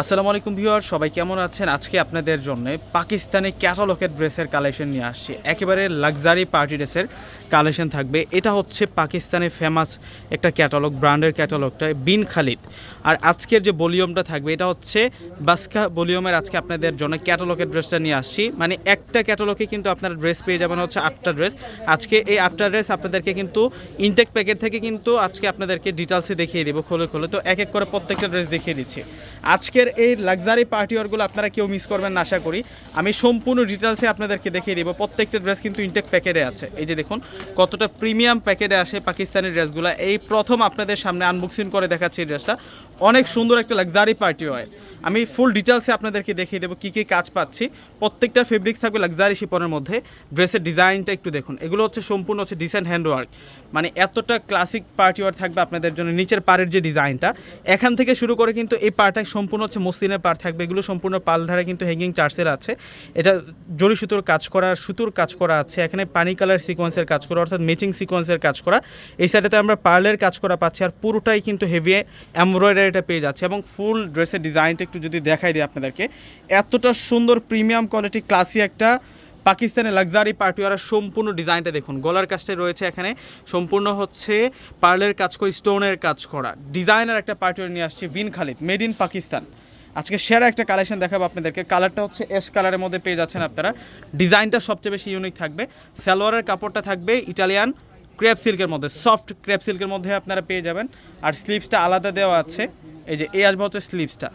আসসালামু আলাইকুম ভিউয়ার, সবাই কেমন আছেন? আজকে আপনাদের জন্য পাকিস্তানি ক্যাটালকের ড্রেসের কালেকশন নিয়ে আসছি। একেবারে লাক্সারি পার্টি ড্রেসের কালেকশন থাকবে। এটা হচ্ছে পাকিস্তানের ফেমাস একটা ক্যাটালগ, ব্র্যান্ডের ক্যাটালগটা, বিন খালিদ। আর আজকের যে ভলিউমটা থাকবে, এটা হচ্ছে বাস্কা ভলিউমের আজকে আপনাদের জন্য ক্যাটালগের ড্রেসটা নিয়ে আসছি। মানে একটা ক্যাটালগে কিন্তু আপনারা ড্রেস পেয়ে যাবেন, হচ্ছে আটটা ড্রেস। আজকে এই আটটা ড্রেস আপনাদেরকে কিন্তু ইনটেক প্যাকেট থেকে কিন্তু আজকে আপনাদেরকে ডিটেলসে দেখিয়ে দেবো খোলে খোলে। তো এক এক করে প্রত্যেকটা ড্রেস দেখিয়ে দিচ্ছি। আজকের এই লাক্সারি পার্টি ওয়ারগুলো আপনারা কেউ মিস করবেন না, আশা করি। আমি সম্পূর্ণ ডিটেলসে আপনাদেরকে দেখিয়ে দেবো। প্রত্যেকটা ড্রেস কিন্তু ইনটেক প্যাকেটে আছে। এই যে দেখুন, কতটা প্রিমিয়াম প্যাকেটে আসে পাকিস্তানি ড্রেসগুলো এই প্রথম আপনাদের সামনে আনবক্সিং করে দেখাচ্ছি এই ড্রেসটা অনেক সুন্দর একটা লাক্সারি পার্টি হয় আমি ফুল ডিটেলসে আপনাদেরকে দেখিয়ে দেবো কী কী কাজ পাচ্ছি। প্রত্যেকটা ফেব্রিক্স থাকবে লাক্সারি শিপনের মধ্যে। ড্রেসের ডিজাইনটা একটু দেখুন। এগুলো হচ্ছে সম্পূর্ণ হচ্ছে ডিসেন্ট হ্যান্ডওয়ার্ক মানে এতটা ক্লাসিক পার্টি ওয়ার থাকবে আপনাদের জন্য। নিচের পাড়ের যে ডিজাইনটা এখান থেকে শুরু করে কিন্তু এই পার্টটা সম্পূর্ণ হচ্ছে মসলিনের পার থাকবে। এগুলো সম্পূর্ণ পাল ধারে কিন্তু হ্যাঙ্গিং টার্সেল আছে। এটা জরি সুতোর কাজ করা, সুতোর কাজ করা আছে। এখানে পানি কালার সিকোয়েন্সের কাজ করা, অর্থাৎ ম্যাচিং সিকোয়েন্সের কাজ করা। এই সাইডেতে আমরা পার্লের কাজ করা পাচ্ছি আর পুরোটাই কিন্তু হেভি এমব্রয়ডারিটা পেয়ে যাচ্ছে এবং ফুল ড্রেসের ডিজাইনটা একটু যদি দেখাই দিই আপনাদেরকে, এতটা সুন্দর প্রিমিয়াম কোয়ালিটি ক্লাসি একটা পাকিস্তানের লাক্সারি পার্টিওয়ার সম্পূর্ণ ডিজাইনটা দেখুন, গলার কাজটা রয়েছে এখানে, সম্পূর্ণ হচ্ছে পার্লের কাজ করে, স্টোনের কাজ করা। ডিজাইনার একটা পার্টিওয়ার নিয়ে আসছি বিন খালিদ, মেড ইন পাকিস্তান। আজকে সেরা একটা কালেকশন দেখাবো আপনাদেরকে, কালারটা হচ্ছে এস কালারের মধ্যে পেয়ে যাচ্ছেন আপনারা। ডিজাইনটা সবচেয়ে বেশি ইউনিক থাকবে, সালোয়ারের কাপড়টা থাকবে ইটালিয়ান ক্রেপ সিল্কের মধ্যে, সফট ক্রেপ সিল্কের মধ্যে আপনারা পেয়ে যাবেন। আর স্লিপসটা আলাদা দেওয়া আছে, এই যে এই আসবে হচ্ছে স্লিভসটা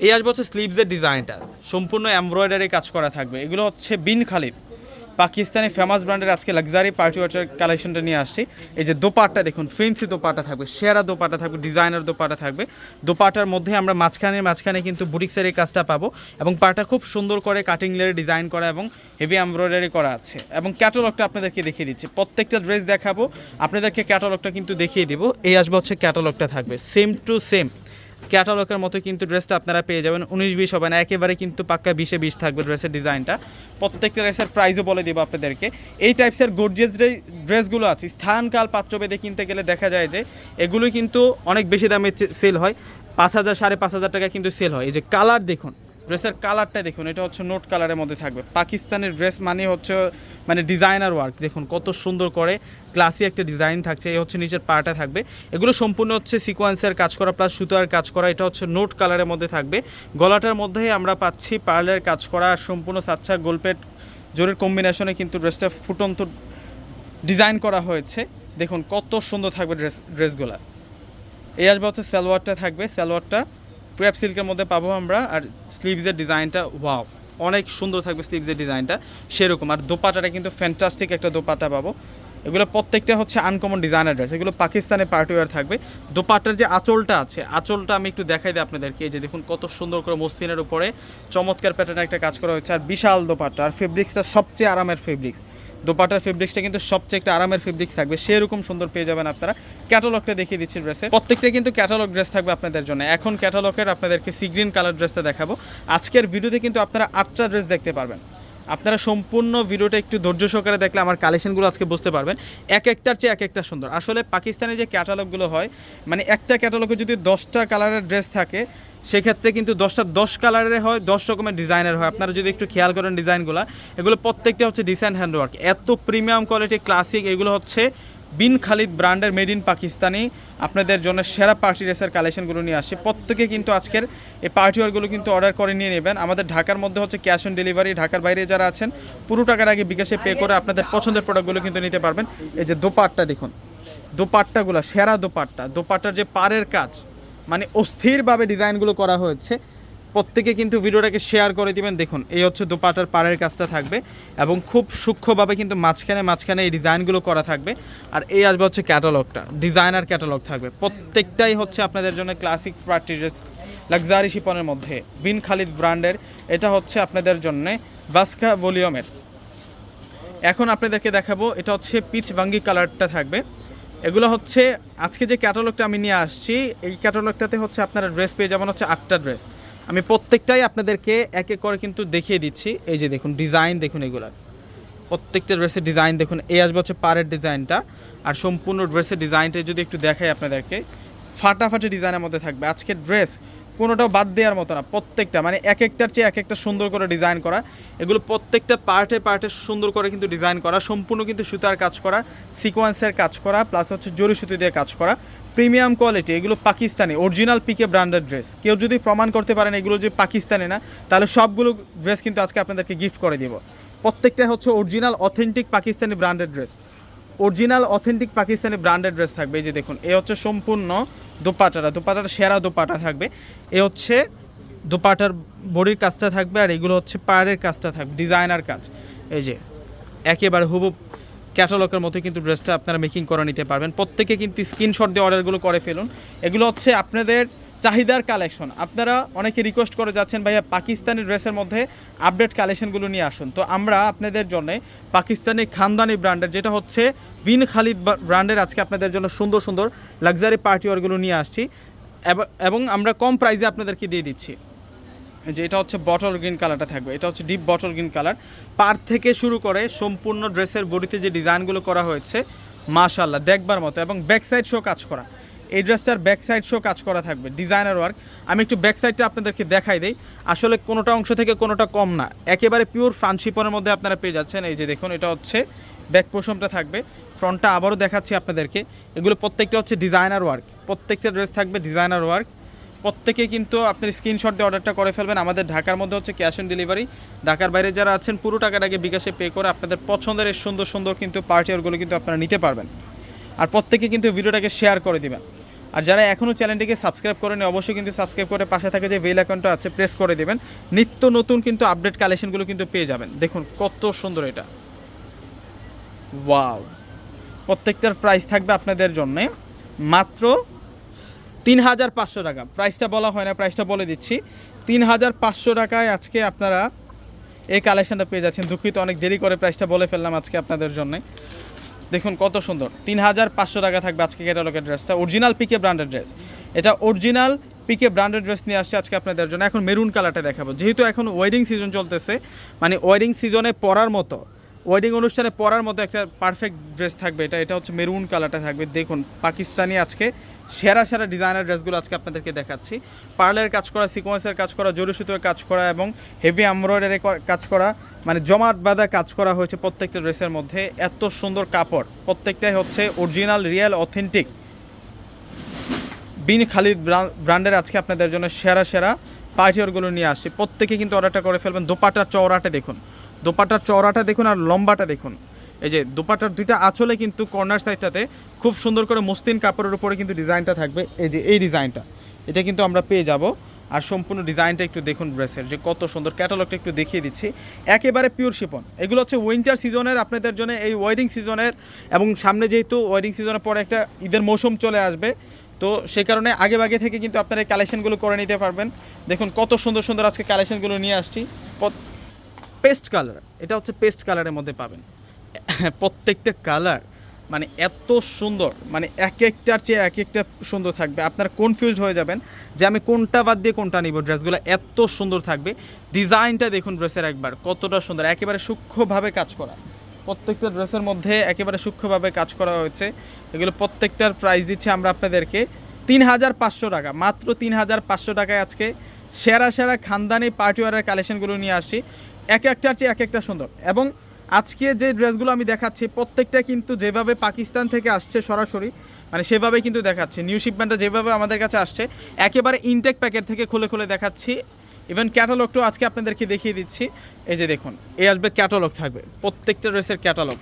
এই আসবে হচ্ছে স্লিভসের ডিজাইনটা। সম্পূর্ণ এমব্রয়ডারি কাজ করা থাকবে। এগুলো হচ্ছে বিন খালিদ। পাকিস্তানি ফেমাস ব্র্যান্ডের আজকে লাক্সারি পার্টি ওয়াটার কালেকশনটা নিয়ে আসছি। এই যে দোপাট্টা দেখুন ফেন্সি দোপাট্টা থাকবে, সেরা দোপাট্টা থাকবে ডিজাইনার দোপাট্টা থাকবে। দোপাটার মধ্যে আমরা মাঝখানে মাঝখানে কিন্তু বুটিক্সের এই কাজটা পাবো এবং পাটা খুব সুন্দর করে কাটিং লেয়ারে ডিজাইন করা এবং হেভি এমব্রয়ডারি করা আছে। এবং ক্যাটালগটা আপনাদেরকে দেখিয়ে দিচ্ছি। প্রত্যেকটা ড্রেস দেখাবো, আপনাদেরকে ক্যাটালগটা কিন্তু দেখিয়ে দেবো। এই আসবে হচ্ছে ক্যাটালগটা থাকবে। সেম টু সেম ক্যাটালগের মতো কিন্তু ড্রেসটা আপনারা পেয়ে যাবেন। উনিশ বিশ হবে না, একেবারে কিন্তু পাক্কা বিশে বিশ থাকবে ড্রেসের ডিজাইনটা। প্রত্যেকটা ড্রেসের প্রাইসও বলে দেবো আপনাদেরকে। এই টাইপসের গর্জিয়াস ড্রেসগুলো আছে। স্থানকাল পাত্রভেদে কিনতে গেলে দেখা যায় যে, এগুলো কিন্তু অনেক বেশি দামে সেল হয়। পাঁচ হাজার, সাড়ে পাঁচ হাজার টাকা কিন্তু সেল হয়। এই যে কালার দেখুন ড্রেসের কালারটা দেখুন, এটা হচ্ছে নোট কালারের মধ্যে থাকবে। পাকিস্তানের ড্রেস মানে হচ্ছে মানে ডিজাইনার ওয়ার্ক দেখুন কত সুন্দর করে ক্লাসি একটা ডিজাইন থাকছে, এই হচ্ছে নিচের পাটা থাকবে। এগুলো সম্পূর্ণ হচ্ছে সিকোয়েন্সের কাজ করা প্লাস সুতার কাজ করা, এটা হচ্ছে নোট কালারের মধ্যে থাকবে। গলাটার মধ্যেই আমরা পাচ্ছি পার্লের কাজ করা সম্পূর্ণ সাচ্চা গোলপেট জোরের কম্বিনেশনে কিন্তু ড্রেসটা ফুটন্ত ডিজাইন করা হয়েছে। দেখুন কত সুন্দর থাকবে ড্রেস ড্রেসগুলো এই আসবে হচ্ছে সালোয়ারটা থাকবে, সালোয়ারটা ক্র্যাপ সিল্কের মধ্যে পাবো আমরা, আর স্লিভসের ডিজাইনটা ওয়াও অনেক সুন্দর থাকবে স্লিভসের ডিজাইনটা, সেরকম। আর দোপাটাটা কিন্তু ফ্যান্টাস্টিক একটা দোপাটা পাবো। এগুলো প্রত্যেকটা হচ্ছে আনকমন ডিজাইনার ড্রেস এগুলো পাকিস্তানে পার্টিওয়ার থাকবে। দোপাটার যে আঁচলটা আছে, আঁচলটা আমি একটু দেখাই দিই আপনাদেরকে যে দেখুন কত সুন্দর করে মসলিনের উপরে চমৎকার প্যাটার্নে একটা কাজ করা হয়েছে, আর বিশাল দোপাট্টা, আর ফেব্রিক্সটা সবচেয়ে আরামের ফেব্রিক্স দোপাটার ফেব্রিক্সটা কিন্তু সবচেয়ে একটা আরামের ফেব্রিক্স থাকবে, সেরকম সুন্দর পেয়ে যাবেন আপনারা। ক্যাটালগটা দেখিয়ে দিচ্ছি ড্রেসের প্রত্যেকটা কিন্তু ক্যাটালগ ড্রেস থাকবে আপনাদের জন্য। এখন ক্যাটালগের আপনাদেরকে সি গ্রিন কালার ড্রেসটা দেখাবো। আজকের ভিডিওতে কিন্তু আপনারা আটটা ড্রেস দেখতে পারবেন। আপনারা সম্পূর্ণ ভিডিওটা একটু ধৈর্য সহকারে দেখলে আমার কালেকশনগুলো আজকে বুঝতে পারবেন। এক একটার চেয়ে এক একটা সুন্দর। আসলে পাকিস্তানে যে ক্যাটালগুলো হয় মানে একটা ক্যাটালগে যদি দশটা কালারের ড্রেস থাকে, সেক্ষেত্রে কিন্তু দশটা দশ কালারের হয়, দশ রকমের ডিজাইনের হয়। আপনারা যদি একটু খেয়াল করেন ডিজাইনগুলো, এগুলো প্রত্যেকটা হচ্ছে ডিজাইন হ্যান্ডওয়ার্ক এত প্রিমিয়াম কোয়ালিটি ক্লাসিক এগুলো হচ্ছে বিন খালিদ ব্র্যান্ডের মেড ইন পাকিস্তানি। আপনাদের জন্য সেরা পার্টি ড্রেসের কালেকশনগুলো নিয়ে আসছে। প্রত্যেকে কিন্তু আজকের এই পার্টি ওয়ারগুলো কিন্তু অর্ডার করে নিয়ে নেবেন। আমাদের ঢাকার মধ্যে হচ্ছে ক্যাশ অন ডেলিভারি, ঢাকার বাইরে যারা আছেন, পুরো টাকার আগে বিকাশে পে করে আপনাদের পছন্দের প্রোডাক্টগুলো কিন্তু নিতে পারবেন। এই যে দোপাট্টা দেখুন, দোপাট্টাগুলো, সেরা দোপাট্টা। দোপাট্টার যে পাড়ের কাজ মানে অস্থিরভাবে ডিজাইনগুলো করা হয়েছে। প্রত্যেকে কিন্তু ভিডিওটাকে শেয়ার করে দিবেন। দেখুন, এই হচ্ছে দোপাটার পাড়ের কাজটা থাকবে এবং খুব সূক্ষ্মভাবে কিন্তু মাঝখানে মাঝখানে এই ডিজাইনগুলো করা থাকবে। আর এই আসবে হচ্ছে ক্যাটালগটা ডিজাইনার ক্যাটালগ থাকবে। প্রত্যেকটাই হচ্ছে আপনাদের জন্য ক্লাসিক পার্টি ড্রেস লাক্সারি শিপনের মধ্যে, বিন খালিদ ব্র্যান্ডের। এটা হচ্ছে আপনাদের জন্য বাস্কা ভলিউমের। এখন আপনাদেরকে দেখাবো, এটা হচ্ছে পিচ ভাঙ্গি কালারটা থাকবে। এগুলো হচ্ছে, আজকে যে ক্যাটালগটা আমি নিয়ে আসছি, এই ক্যাটালগটাতে হচ্ছে আপনারা ড্রেস পেয়ে যাবেন হচ্ছে আটটা ড্রেস। আমি প্রত্যেকটাই আপনাদেরকে এক এক করে কিন্তু দেখিয়ে দিচ্ছি। এই যে দেখুন, ডিজাইন দেখুন এগুলার প্রত্যেকটা ড্রেসের ডিজাইন দেখুন এই আসবে হচ্ছে পাড়ের ডিজাইনটা। আর সম্পূর্ণ ড্রেসের ডিজাইনটা যদি একটু দেখাই আপনাদেরকে, ফাটাফাটি ডিজাইনের মধ্যে থাকবে। আজকের ড্রেস কোনোটাও বাদ দেওয়ার মতো না, প্রত্যেকটা মানে এক একটার চেয়ে এক একটা সুন্দর করে ডিজাইন করা। এগুলো প্রত্যেকটা পার্টে পার্টে সুন্দর করে কিন্তু ডিজাইন করা, সম্পূর্ণ কিন্তু সুতার কাজ করা সিকোয়েন্সের কাজ করা প্লাস হচ্ছে জরি সুতি দিয়ে কাজ করা। প্রিমিয়াম কোয়ালিটি এগুলো Pakistani original PK branded dress কেউ যদি প্রমাণ করতে পারেন এগুলো যে পাকিস্তানি না, তাহলে সবগুলো ড্রেস কিন্তু আজকে আপনাদেরকে গিফট করে দিব। প্রত্যেকটা হচ্ছে original authentic Pakistani branded dress original authentic Pakistani branded dress থাকবে, এই যে দেখুন, এ হচ্ছে সম্পূর্ণ দোপাটাটা দোপাটাটা সেরা দোপাটা থাকবে। এ হচ্ছে দোপাটার বডির কাজটা থাকবে আর এগুলো হচ্ছে পায়ের কাজটা থাকবে, ডিজাইনার কাজ। এই যে, একেবারে হুবু ক্যাটালগের মতো কিন্তু ড্রেসটা আপনারা মেকিং করে নিতে পারবেন। প্রত্যেকে কিন্তু স্ক্রিনশট দিয়ে অর্ডারগুলো করে ফেলুন। এগুলো হচ্ছে আপনাদের চাহিদার কালেকশন আপনারা অনেকে রিকোয়েস্ট করে যাচ্ছেন, ভাইয়া, পাকিস্তানি ড্রেসের মধ্যে আপডেট কালেকশনগুলো নিয়ে আসুন। তো আমরা আপনাদের জন্য পাকিস্তানি খানদানি ব্র্যান্ডের যেটা হচ্ছে বিন খালিদ ব্র্যান্ডের আজকে আপনাদের জন্য সুন্দর সুন্দর লাক্সারি পার্টি ওয়ারগুলো নিয়ে আসছি। এবং আমরা কম প্রাইসে আপনাদেরকে দিয়ে দিচ্ছি। যে এটা হচ্ছে বটল গ্রিন কালারটা থাকবে। এটা হচ্ছে ডিপ বটল গ্রিন কালার পার থেকে শুরু করে সম্পূর্ণ ড্রেসের বডিতে যে ডিজাইনগুলো করা হয়েছে মাশাল্লাহ দেখবার মতো। এবং ব্যাক সাইড শো কাজ করা। এই ড্রেসটার ব্যাক সাইড শো কাজ করা থাকবে ডিজাইনার ওয়ার্ক আমি একটু ব্যাক সাইডটা আপনাদেরকে দেখাই দিই। আসলে কোনোটা অংশ থেকে কোনোটা কম না। একেবারে পিওর ফ্রান্সিপনের মধ্যে আপনারা পেয়ে যাচ্ছেন। এই যে দেখুন, এটা হচ্ছে ব্যাক পোষণটা থাকবে। ফ্রন্টটা আবারও দেখাচ্ছি আপনাদেরকে। এগুলো প্রত্যেকটা হচ্ছে ডিজাইনার ওয়ার্ক প্রত্যেকটা ড্রেস থাকবে ডিজাইনার ওয়ার্ক প্রত্যেকে কিন্তু আপনি স্ক্রিনশট দিয়ে অর্ডারটা করে ফেলবেন। আমাদের ঢাকার মধ্যে হচ্ছে ক্যাশ অন ডেলিভারি ঢাকার বাইরে যারা আছেন, পুরো টাকাটাকে বিকাশে পে করে আপনাদের পছন্দের সুন্দর সুন্দর কিন্তু পার্টিয়ারগুলো কিন্তু আপনারা নিতে পারবেন। আর প্রত্যেকে কিন্তু ভিডিওটাকে শেয়ার করে দিবেন। আর যারা এখনও চ্যানেলটিকে সাবস্ক্রাইব করেনি অবশ্যই কিন্তু সাবস্ক্রাইব করে পাশে থাকে যে বেল অ্যাকাউন্টটা আছে প্রেস করে দেবেন। নিত্য নতুন কিন্তু আপডেট কালেকশনগুলো কিন্তু পেয়ে যাবেন। দেখুন কত সুন্দর এটা। ওয়াও প্রত্যেকটার প্রাইস থাকবে আপনাদের জন্যে মাত্র তিন হাজার পাঁচশো টাকা। প্রাইসটা বলা হয় না প্রাইসটা বলে দিচ্ছি। তিন হাজার পাঁচশো টাকায় আজকে আপনারা এই কালেকশনটা পেয়ে যাচ্ছেন। দুঃখিত, অনেক দেরি করে প্রাইসটা বলে ফেললাম আজকে আপনাদের জন্য। দেখুন কত সুন্দর। তিন হাজার পাঁচশো টাকা থাকবে আজকে ক্যাটালগের ড্রেসটা। অরিজিনাল পিকে ব্র্যান্ডেড ড্রেস এটা অরিজিনাল পিকে ব্র্যান্ডেড ড্রেস নিয়ে আসছে আজকে আপনাদের জন্য। এখন মেরুন কালারটা দেখাবো। যেহেতু এখন ওয়েডিং সিজন চলতেছে মানে ওয়েডিং সিজনে পরার মতো ওয়েডিং অনুষ্ঠানে পরার মতো একটা পারফেক্ট ড্রেস থাকবে। এটা এটা হচ্ছে মেরুন কালারটা থাকবে। দেখুন, পাকিস্তানি আজকে সেরা সেরা ডিজাইনার ড্রেসগুলো আজকে আপনাদেরকে দেখাচ্ছি। পার্লের কাজ করা সিকোয়েন্সের কাজ করা জরি সুতোর কাজ করা এবং হেভি এমব্রয়ডারি কাজ করা মানে জমাট বাঁধা কাজ করা হয়েছে প্রত্যেকটা ড্রেসের মধ্যে। এত সুন্দর কাপড়, প্রত্যেকটাই হচ্ছে original real authentic Bin Khalid bra- ব্র্যান্ডের আজকে আপনাদের জন্য সেরা সেরা পার্টিওরগুলো নিয়ে আসছি। প্রত্যেকে কিন্তু অর্ডারটা করে ফেলবেন। দোপাটার চওড়াটা দেখুন। দোপাটার চওড়াটা দেখুন আর লম্বাটা দেখুন। এই যে দোপাটার দুইটা আঁচলে কিন্তু কর্নার সাইডটাতে খুব সুন্দর করে মসলিন কাপড়ের উপরে কিন্তু ডিজাইনটা থাকবে। এই যে এই ডিজাইনটা, এটা কিন্তু আমরা পেয়ে যাব। আর সম্পূর্ণ ডিজাইনটা একটু দেখুন ড্রেসের, যে কত সুন্দর ক্যাটালগটা একটু দেখিয়ে দিচ্ছি। একেবারে পিওর শিপন এগুলো হচ্ছে উইন্টার সিজনের আপনাদের জন্য এই ওয়েডিং সিজনের এবং সামনে যেহেতু ওয়েডিং সিজনের পরে একটা ঈদের মৌসুম চলে আসবে, তো সেই কারণে আগে ভাগে থেকে কিন্তু আপনারা এই কালেকশনগুলো করে নিতে পারবেন। দেখুন কত সুন্দর সুন্দর আজকে কালেকশনগুলো নিয়ে আসছি। পেস্ট কালার এটা হচ্ছে পেস্ট কালারের মধ্যে পাবেন। প্রত্যেকটা কালার মানে এত সুন্দর মানে এক একটার চেয়ে এক একটা সুন্দর থাকবে। আপনারা কনফিউজ হয়ে যাবেন যে আমি কোনটা বাদ দিয়ে কোনটা নিব। ড্রেসগুলো এত সুন্দর থাকবে। ডিজাইনটা দেখুন ড্রেসের একবার, কতটা সুন্দর। একেবারে সূক্ষ্মভাবে কাজ করা। প্রত্যেকটা ড্রেসের মধ্যে একেবারে সূক্ষ্মভাবে কাজ করা হয়েছে। এগুলো প্রত্যেকটার প্রাইস দিচ্ছি আমরা আপনাদেরকে তিন হাজার পাঁচশো টাকা। মাত্র তিন হাজার পাঁচশো টাকায় আজকে সেরা সেরা খানদানি পার্টিওয়ারের কালেকশনগুলো নিয়ে আসি এক একটার চেয়ে এক একটা সুন্দর। এবং আজকে যে ড্রেসগুলো আমি দেখাচ্ছি, প্রত্যেকটা কিন্তু যেভাবে পাকিস্তান থেকে আসছে সরাসরি মানে সেভাবে কিন্তু দেখাচ্ছে। নিউ শিপমেন্টটা যেভাবে আমাদের কাছে আসছে, একেবারে ইনটেক প্যাকেট থেকে খুলে খুলে দেখাচ্ছি। ইভেন ক্যাটালগটাও আজকে আপনাদেরকে দেখিয়ে দিচ্ছি। এই যে দেখুন, এই আসবে ক্যাটালগ থাকবে, প্রত্যেকটা ড্রেসের ক্যাটালগ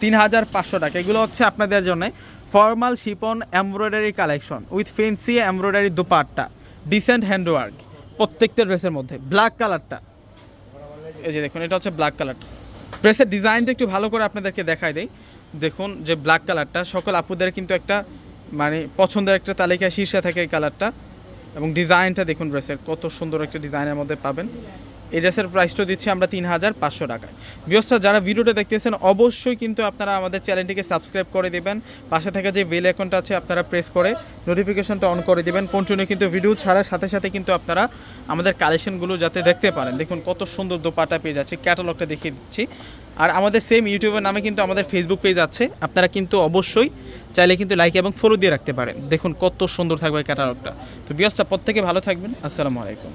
তিন হাজার পাঁচশো টাকা। এগুলো হচ্ছে আপনাদের জন্য formal chiffon embroidery collection with fancy embroidery dupatta decent handwork প্রত্যেকটা ড্রেসের মধ্যে। ব্ল্যাক কালারটা এই যে দেখুন, এটা হচ্ছে ব্ল্যাক কালার প্রেসের ডিজাইনটা একটু ভালো করে আপনাদেরকে দেখাই দেয় দেখুন যে ব্ল্যাক কালারটা সকল আপুদের কিন্তু একটা মানে পছন্দের একটা তালিকায় শীর্ষে থাকে এই কালারটা এবং ডিজাইনটা দেখুন ড্রেসের কত সুন্দর একটা ডিজাইনের মধ্যে পাবেন। এই ড্রেসের প্রাইসটা দিচ্ছি আমরা তিন হাজার পাঁচশো টাকায়। বিয়সটা যারা ভিডিওটা দেখতেছেন, অবশ্যই কিন্তু আপনারা আমাদের চ্যানেলটিকে সাবস্ক্রাইব করে দেবেন। পাশে থাকা যে বেল অ্যাকাউন্ট আছে, আপনারা প্রেস করে নোটিফিকেশনটা অন করে দেবেন। কন্টিনিউ কিন্তু ভিডিও ছাড়ার সাথে সাথে কিন্তু আপনারা আমাদের কালেকশনগুলো যাতে দেখতে পারেন। দেখুন কত সুন্দর দোপাটা পেয়ে যাচ্ছে ক্যাটালগটা দেখিয়ে দিচ্ছি। আর আমাদের সেম ইউটিউবের নামে কিন্তু আমাদের ফেসবুক পেজ আছে। আপনারা কিন্তু অবশ্যই চাইলে কিন্তু লাইক এবং ফলো দিয়ে রাখতে পারেন। দেখুন কত সুন্দর থাকবে ক্যাটালগটা তো বিয়সটা প্রত্যেকে ভালো থাকবেন। আসসালামু আলাইকুম।